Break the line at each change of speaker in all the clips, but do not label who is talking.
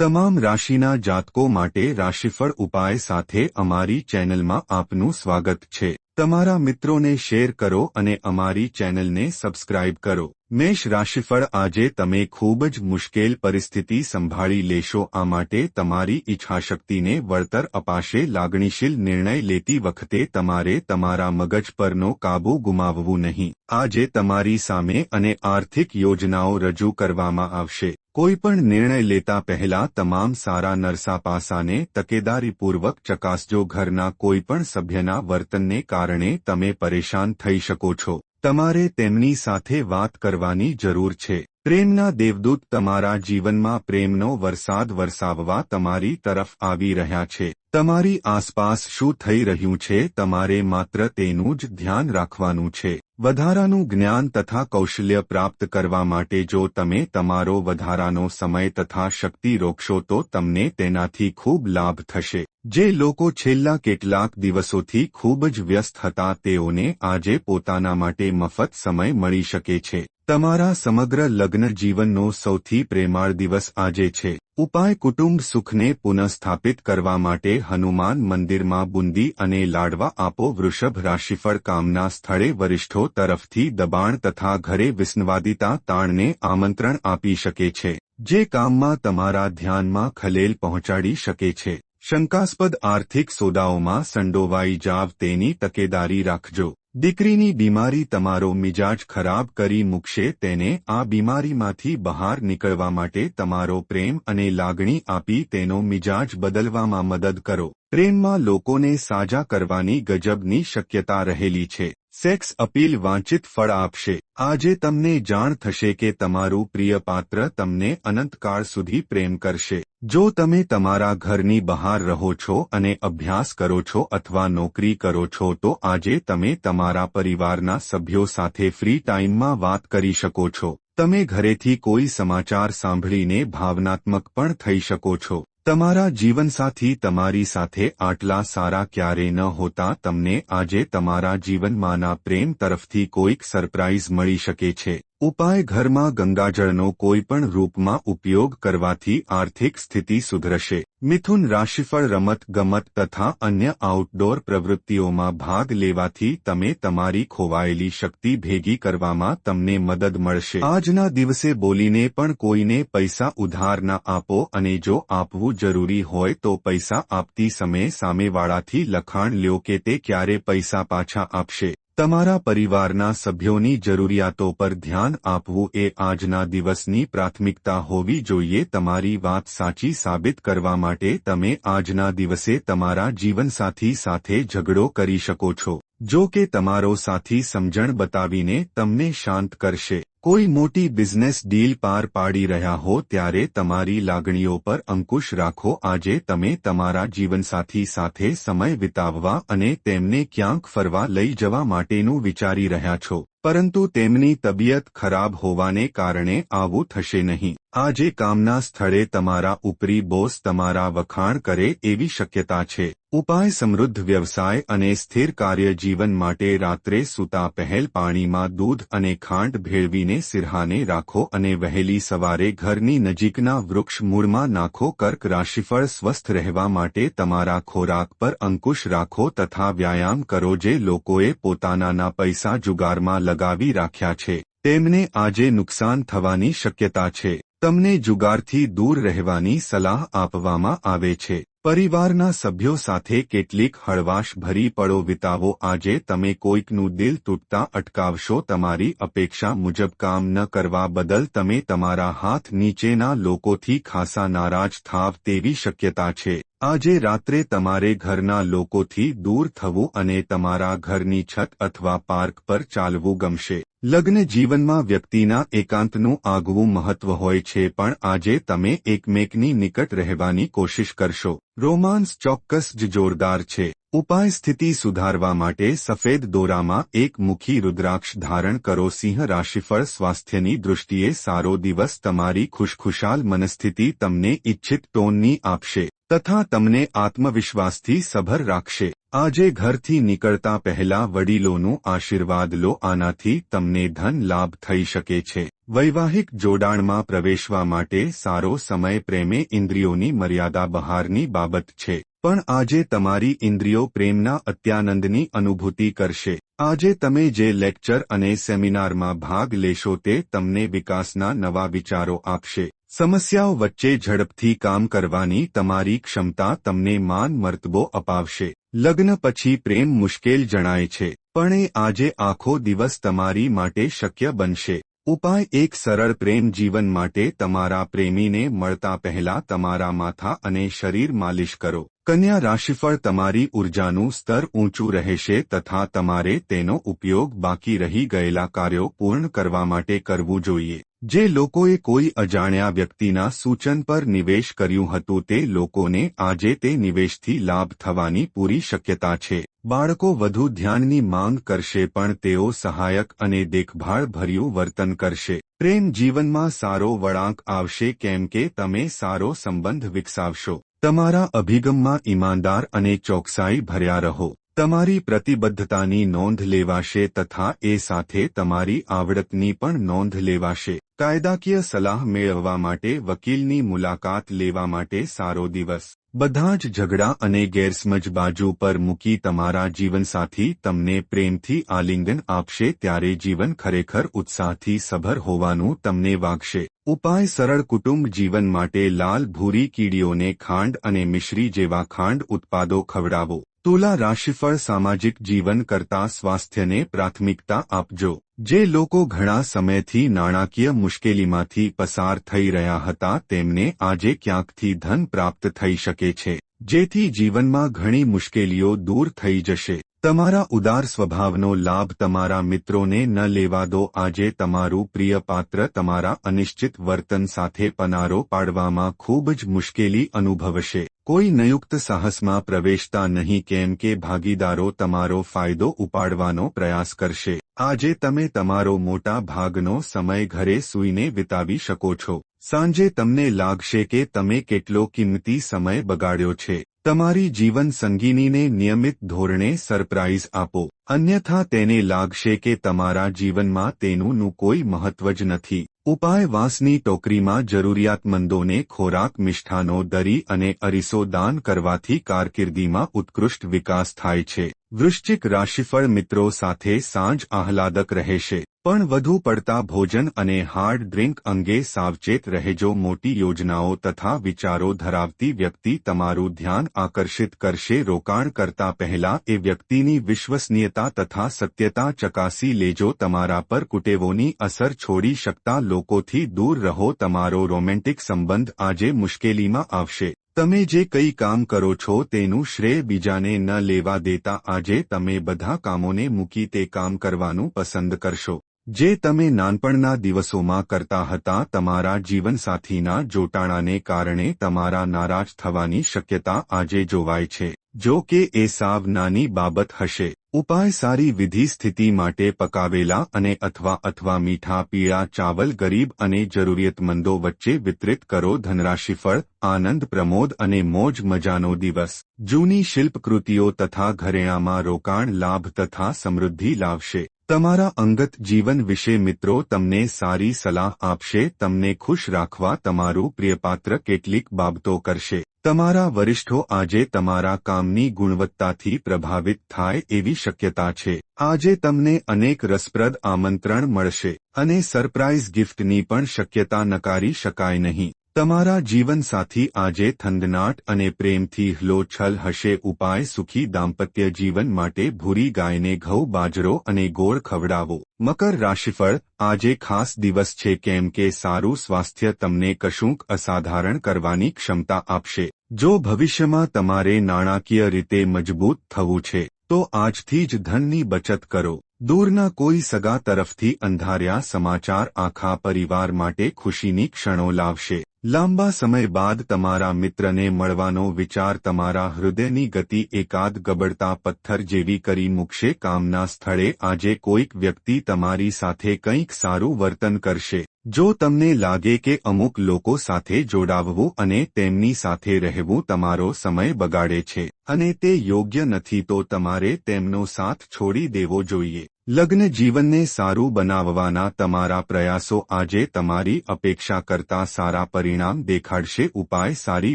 તમામ રાશિના જાતકો માટે રાશિફળ ઉપાય સાથે અમારી ચેનલમાં આપનું સ્વાગત છે. તમારા મિત્રોને શેર કરો અને અમારી ચેનલને સબસ્ક્રાઇબ કરો. મેષ રાશિફળ આજે તમે ખૂબ જ મુશ્કેલ પરિસ્થિતિ સંભાળી લેશો. આ માટે તમારી ઈચ્છાશક્તિને વળતર અપાશે. લાગણીશીલ નિર્ણય લેતી વખતે તમારે તમારા મગજ પરનો કાબુ ગુમાવવું નહીં. આજે તમારી સામે અને આર્થિક યોજનાઓ રજૂ કરવામાં આવશે. કોઈપણ નિર્ણય લેતા પહેલા તમામ સારા નરસા પાસાને તકેદારીપૂર્વક ચકાસજો ઘરના કોઈપણ સભ્યના વર્તનને કારણે તમે પરેશાન થઈ શકો છો. તમારે તેમની સાથે વાત કરવાની જરૂર છે. પ્રેમના દેવદૂત તમારા જીવનમાં પ્રેમનો વરસાદ વરસાવવા તમારી તરફ આવી રહ્યા છે. તમારી આસપાસ શું થઈ રહ્યું છે તમારે માત્ર તેનું જ ધ્યાન રાખવાનું છે. વધારાનું જ્ઞાન તથા કૌશલ્ય પ્રાપ્ત કરવા માટે જો તમે તમારો વધારાનો સમય તથા શક્તિ રોકશો તો તમને તેનાથી ખૂબ લાભ થશે. જે લોકો છેલ્લા કેટલાક દિવસોથી ખૂબ જ વ્યસ્ત હતા તેઓને આજે પોતાના માટે મફત સમય મળી શકે છે. તમારા સમગ્ર લગ્ન જીવનનો સૌથી પ્રેમાળ દિવસ આજે છે. ઉપાય કુટુંબ સુખને પુનઃસ્થાપિત કરવા માટે હનુમાન મંદિરમાં બુંદી અને લાડવા આપો. વૃષભ રાશિફળ કામના સ્થળે વરિષ્ઠો તરફથી દબાણ તથા ઘરે વિસ્નવાદિતા તાણને આમંત્રણ આપી શકે છે. જે કામમાં તમારા ધ્યાનમાં ખલેલ પહોંચાડી શકે છે. શંકાસ્પદ આર્થિક સોદાઓમાં સંડોવાઈ જાવ તેની તકેદારી રાખજો. દીકરીની બીમારી તમારો મિજાજ ખરાબ કરી મૂકશે, તેને આ બીમારીમાંથી બહાર નીકળવા માટે તમારો પ્રેમ અને લાગણી આપી તેનો મિજાજ બદલવામાં મદદ કરો. પ્રેમમાં લોકોને સાજા કરવાની ગજબની શક્યતા રહેલી છે. સેક્સ અપીલ વાંચિત ફળ આપશે. આજે તમને જાણ થશે કે તમારું પ્રિય પાત્ર તમને અનંતકાળ સુધી પ્રેમ કરશે. જો તમે તમારા ઘરની બહાર રહો છો અને અભ્યાસ કરો છો અથવા નોકરી કરો છો તો આજે તમે તમારા પરિવારના સભ્યો સાથે ફ્રી ટાઈમમાં વાત કરી શકો છો. તમે ઘરેથી કોઈ સમાચાર સાંભળીને ભાવનાત્મક પણ થઈ શકો છો. તમારા જીવનસાથી તમારી સાથે આટલા સારા ક્યારે ન હોતા તમને આજે તમારા જીવનમાંના પ્રેમ તરફથી કોઈક સરપ્રાઇઝ મળી શકે છે. ઉપાય ઘરમાં ગંગાજળનો કોઈપણ રૂપમાં ઉપયોગ કરવાથી આર્થિક સ્થિતિ સુધરશે. મિથુન રાશિફળ રમત ગમત તથા અન્ય આઉટડોર પ્રવૃત્તિઓમાં ભાગ લેવાથી તમે તમારી ખોવાયેલી શક્તિ ભેગી કરવામાં તમને મદદ મળશે. આજના દિવસે બોલીને પણ કોઈને પૈસા ઉધાર ના આપો અને જો આપવું જરૂરી હોય તો પૈસા આપતી સમયે સામેવાળાથી લખાણ લ્યો કે તે ક્યારે પૈસા પાછા આપશે. તમારા પરિવારના સભ્યોની જરૂરિયાતો પર ધ્યાન આપવું એ આજના દિવસની પ્રાથમિકતા હોવી જોઈએ. તમારી વાત સાચી સાબિત કરવા માટે તમે આજના દિવસે તમારા જીવનસાથી સાથે ઝઘડો કરી શકો છો. જો કે તમારો સાથી સમજણ બતાવીને તમને શાંત કરશે. કોઈ મોટી બિઝનેસ ડીલ પાર પાડી રહ્યા હો ત્યારે તમારી લાગણીઓ પર અંકુશ રાખો. આજે તમે તમારા જીવનસાથી સાથે સમય વિતાવવા અને તેમને ક્યાંક ફરવા લઈ જવા માટેનું વિચારી રહ્યા છો. પરંતુ તેમની તબિયત ખરાબ હોવાને કારણે આવું થશે નહીં. આજે કામના સ્થળે તમારા ઉપરી બોસ તમારા વખાણ કરે એવી શક્યતા છે. ઉપાય સમૃદ્ધ વ્યવસાય અને સ્થિર કાર્ય જીવન માટે રાત્રે સૂતા પહેલ પાણીમાં દૂધ અને ખાંડ ભેળવીને સિરહાને રાખો અને વહેલી સવારે ઘરની નજીકના વૃક્ષ મૂળમાં નાખો. કર્ક રાશિફળ સ્વસ્થ રહેવા માટે તમારા ખોરાક પર અંકુશ રાખો તથા વ્યાયામ કરો જે લોકોએ પોતાનાના પૈસા જુગારમાં લગાવી રાખ્યા છે. તેમને આજે નુકસાન થવાની શક્યતા છે. તમને જુગારથી દૂર રહેવાની સલાહ આપવામાં આવે છે. પરિવારના સભ્યો સાથે કેટલીક હળવાશ ભરી પળો વિતાવો. આજે તમે કોઈકનું દિલ તૂટતા અટકાવશો. તમારી અપેક્ષા મુજબ કામ ન કરવા બદલ તમે તમારા હાથ નીચેના લોકોથી ખાસા નારાજ થાવ તેવી શક્યતા છે. આજે રાત્રે તમારે ઘરના લોકોથી દૂર થવું અને તમારા ઘરની છત અથવા પાર્ક પર ચાલવું ગમશે. લગ્ન જીવનમાં વ્યક્તિના એકાંતનું આગવું મહત્વ હોય છે, પણ આજે તમે એકમેકની નિકટ રહેવાની કોશિશ કરશો. રોમાન્સ ચોક્કસ જ જોરદાર છે. ઉપાય સ્થિતિ સુધારવા માટે સફેદ દોરામાં એક મુખી રુદ્રાક્ષ ધારણ કરો. સિંહ રાશિફળ સ્વાસ્થ્યની દૃષ્ટિએ સારો દિવસ. તમારી ખુશખુશાલ મનસ્થિતિ તમને ઇચ્છિત ટોનની આપશે, તથા તમને આત્મવિશ્વાસથી સભર રાખશે. આજે ઘરથી નીકળતા પહેલા વડીલોનું આશીર્વાદ લો, આનાથી તમને ધન લાભ થઈ શકે છે. વૈવાહિક જોડાણમાં પ્રવેશવા માટે સારો સમય પ્રેમે ઇન્દ્રિયોની મર્યાદા બહારની બાબત છે. પણ આજે તમારી ઇન્દ્રિયો પ્રેમના અત્યાનંદની અનુભૂતિ કરશે. આજે તમે જે લેક્ચર અને સેમિનારમાં ભાગ લેશો તે તમને વિકાસના નવા વિચારો આપશે. સમસ્યાઓ વચ્ચે ઝડપથી કામ કરવાની તમારી ક્ષમતા તમને માન મર્તબો અપાવશે. લગ્ન પછી પ્રેમ મુશ્કેલ જણાય છે, પણ એ આજે આખો દિવસ તમારી માટે શક્ય બનશે. ઉપાય એક સરળ પ્રેમ જીવન માટે તમારા પ્રેમીને મળતા પહેલા તમારા માથા અને શરીર માલિશ કરો. કન્યા રાશિફળ તમારી ઉર્જાનું સ્તર ઊંચું રહેશે તથા તમારે તેનો ઉપયોગ બાકી રહી ગયેલા કાર્યો પૂર્ણ કરવા માટે કરવું જોઈએ. જે લોકોએ કોઈ અજાણ્યા વ્યક્તિના સૂચન પર નિવેશ કર્યું હતું તે લોકોને આજે તે નિવેશથી લાભ થવાની પૂરી શક્યતા છે. બાળકો વધુ ધ્યાનની માંગ કરશે પણ તેઓ સહાયક અને દેખભાળ ભર્યું વર્તન કરશે. પ્રેમ જીવનમાં સારો વળાંક આવશે કેમ કે તમે સારો સંબંધ વિકસાવશો. તમારા અભિગમમાં ઈમાનદાર અને ચોકસાઈ ભર્યા રહો. તમારી પ્રતિબદ્ધતાની નોંધ લેવાશે તથા એ સાથે તમારી આવડતની પણ નોંધ લેવાશે. કાયદાકીય સલાહ મેળવવા માટે વકીલની મુલાકાત લેવા માટે સારો દિવસ. બધા જ ઝઘડા અને ગેરસમજ બાજુ પર મૂકી તમારા જીવનસાથી તમને પ્રેમથી આલિંગન આપશે ત્યારે જીવન ખરેખર ઉત્સાહથી સભર હોવાનું તમને વાગશે. ઉપાય સરળ કુટુંબ જીવન માટે લાલ ભૂરી કીડીઓને ખાંડ અને મિશ્રી જેવા ખાંડ ઉત્પાદો ખવડાવો. તુલા રાશિફળ સામાજિક જીવન કરતા સ્વાસ્થ્યને પ્રાથમિકતા આપજો. જે લોકો ઘણા સમયથી નાણાકીય મુશ્કેલીમાંથી પસાર થઈ રહ્યા હતા, તેમને આજે ક્યાંકથી ધન પ્રાપ્ત થઈ શકે છે, જેથી જીવનમાં ઘણી મુશ્કેલીઓ દૂર થઈ જશે. તમારા ઉદાર સ્વભાવનો લાભ તમારા મિત્રોને ન લેવા દો. આજે તમારું પ્રિય પાત્ર તમારા અનિશ્ચિત વર્તન સાથે પનારો પાડવામાં ખૂબ જ મુશ્કેલી અનુભવશે. કોઈ નયુક્ત સાહસમાં પ્રવેશતા નહીં કેમ કે ભાગીદારો તમારો ફાયદો ઉપાડવાનો પ્રયાસ કરશે. આજે તમે તમારો મોટા ભાગનો સમય ઘરે સૂઈને વિતાવી શકો છો. સાંજે તમને લાગશે કે તમે કેટલો કિંમતી સમય બગાડ્યો છે. તમારી જીવન સંગીનીને નિયમિત ધોરણે સરપ્રાઇઝ આપો. અન્યથા તેને લાગશે કે તમારા જીવનમાં તેનું કોઈ મહત્વ જ નથી. ઉપાય વાંસની ટોકરીમાં જરૂરિયાતમંદોને ખોરાક, મિષ્ઠાનો દરી અને અરીસો દાન કરવાથી કારકિર્દીમાં ઉત્કૃષ્ટ વિકાસ થાય છે. વૃશ્ચિક રાશિફળ મિત્રો સાથે સાંજ આહલાદક રહેશે. પણ વધુ પડતા ભોજન અને હાર્ડ ડ્રિંક અંગે સાવચેત રહેજો. મોટી યોજનાઓ તથા વિચારો ધરાવતી વ્યક્તિ તમારું ધ્યાન આકર્ષિત કરશે. રોકાણ કરતા પહેલા એ વ્યક્તિની વિશ્વસનીયતા તથા સત્યતા ચકાસી લેજો. તમારા પર કુટેવોની અસર છોડી શકતા લોકોથી દૂર રહો. તમારો રોમેન્ટિક સંબંધ આજે મુશ્કેલીમાં આવશે. તમે જે કંઈ કામ કરો છો તેનું શ્રેય બીજાને ન લેવા દેતા. આજે તમે બધા કામોને મૂકી તે કામ કરવાનું પસંદ કરશો. જે તમે નાનપણના દિવસોમાં કરતા હતા તમારા જીવનસાથીના જોટાણાને કારણે તમારા નારાજ થવાની શક્યતા આજે જોવાય છે. જો કે એ સાવ નાની બાબત હશે. ઉપાય સારી વિધિ સ્થિતિ માટે પકાવેલા અને અથવા અથવા મીઠા, પીળા, ચાવલ, ગરીબ અને જરૂરિયાતમંદો વચ્ચે વિતરિત કરો ધનરાશિફળ આનંદ, પ્રમોદ અને મોજ મજાનો દિવસ. જૂની શિલ્પકૃતિઓ તથા ઘરેણામાં રોકાણ લાભ તથા સમૃદ્ધિ લાવશે. તમારા અંગત જીવન વિશે મિત્રો, તમને સારી સલાહ આપશે, તમને ખુશ રાખવા તમારું પ્રિયપાત્ર કેટલીક બાબતો કરશે. તમારા વરિષ્ઠો આજે તમારા કામની ગુણવત્તાથી પ્રભાવિત થાય એવી શક્યતા છે. આજે તમને અનેક રસપ્રદ આમંત્રણ મળશે અને સરપ્રાઇઝ ગિફ્ટની પણ શક્યતા નકારી શકાય નહીં. તમારા જીવનસાથી આજે થંદનાટ અને પ્રેમથી હલોછલ હશે ઉપાય સુખી દાંપત્ય જીવન માટે ભૂરી ગાયને ઘઉં, બાજરો અને ગોળ ખવડાવો. મકર રાશિફળ આજે ખાસ દિવસ છે કેમ કે સારું સ્વાસ્થ્ય તમને કશુંક અસાધારણ કરવાની ક્ષમતા આપશે. જો ભવિષ્યમાં તમારે નાણાકીય રીતે મજબૂત થવું છે તો આજથી જ ધનની બચત કરો. દૂરના કોઈ સગા તરફથી અંધાર્યા સમાચાર આખા પરિવાર માટે ખુશીની ક્ષણો લાવશે. લાંબા સમય બાદ તમારા મિત્રને મળવાનો વિચાર તમારા હૃદયની ગતિ એકાદ ગબડતા પથ્થર જેવી કરી મૂકશે. કામના સ્થળે આજે કોઈક વ્યક્તિ તમારી સાથે કંઈક સારું વર્તન કરશે. જો તમને લાગે કે અમુક લોકો સાથે જોડાવવું અને તેમની સાથે રહેવું તમારો સમય બગાડે છે. અને તે યોગ્ય નથી તો તમારે તેમનો સાથ છોડી દેવો જોઈએ. લગ્ન જીવનને સારું બનાવવાના તમારા પ્રયાસો આજે તમારી અપેક્ષા કરતા સારા પરિણામ દેખાડશે. ઉપાય સારી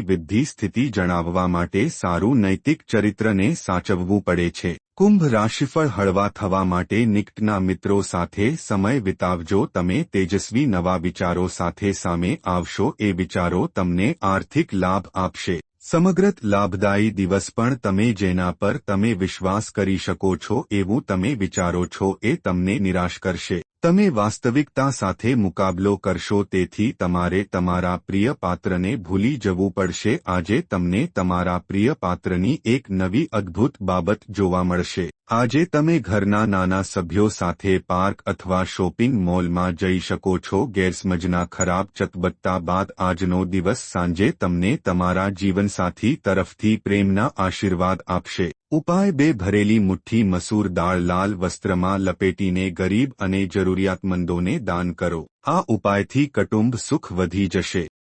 વિદ્ધિ સ્થિતિ જણાવવા માટે સારું નૈતિક ચરિત્રને સાચવવું પડે છે. કુંભ રાશિફળ હળવા થવા માટે નિકટના મિત્રો સાથે સમય વિતાવજો. તમે તેજસ્વી નવા વિચારો સાથે સામે આવશો. એ વિચારો તમને આર્થિક લાભ આપશે. સમગ્ર લાભદાયી દિવસ પણ તમે જેના પર તમે વિશ્વાસ કરી શકો છો એવું તમે વિચારો છો એ તમને નિરાશ કરશે. તમે વાસ્તવિકતા સાથે મુકાબલો કરશો તેથી તમારે તમારા પ્રિય પાત્રને ભૂલી જવું પડશે. આજે તમને તમારા પ્રિય પાત્રની એક નવી અદ્ભુત બાબત જોવા મળશે. આજે તમે ઘરના નાના સભ્યો સાથે પાર્ક અથવા શોપિંગ મોલમાં જઈ શકો છો. ગેરસમજના ખરાબ ચતબત્તા બાદ આજનો દિવસ સાંજે તમને તમારા જીવનસાથી તરફથી પ્રેમના આશીર્વાદ આપશે. ઉપાય બે, ભરેલી મુઠ્ઠી, મસૂર દાળ, લાલ વસ્ત્રમાં લપેટીને ગરીબ અને જરૂરિયાતમંદોને દાન કરો. આ ઉપાયથી કટુંબ સુખ વધી જશે.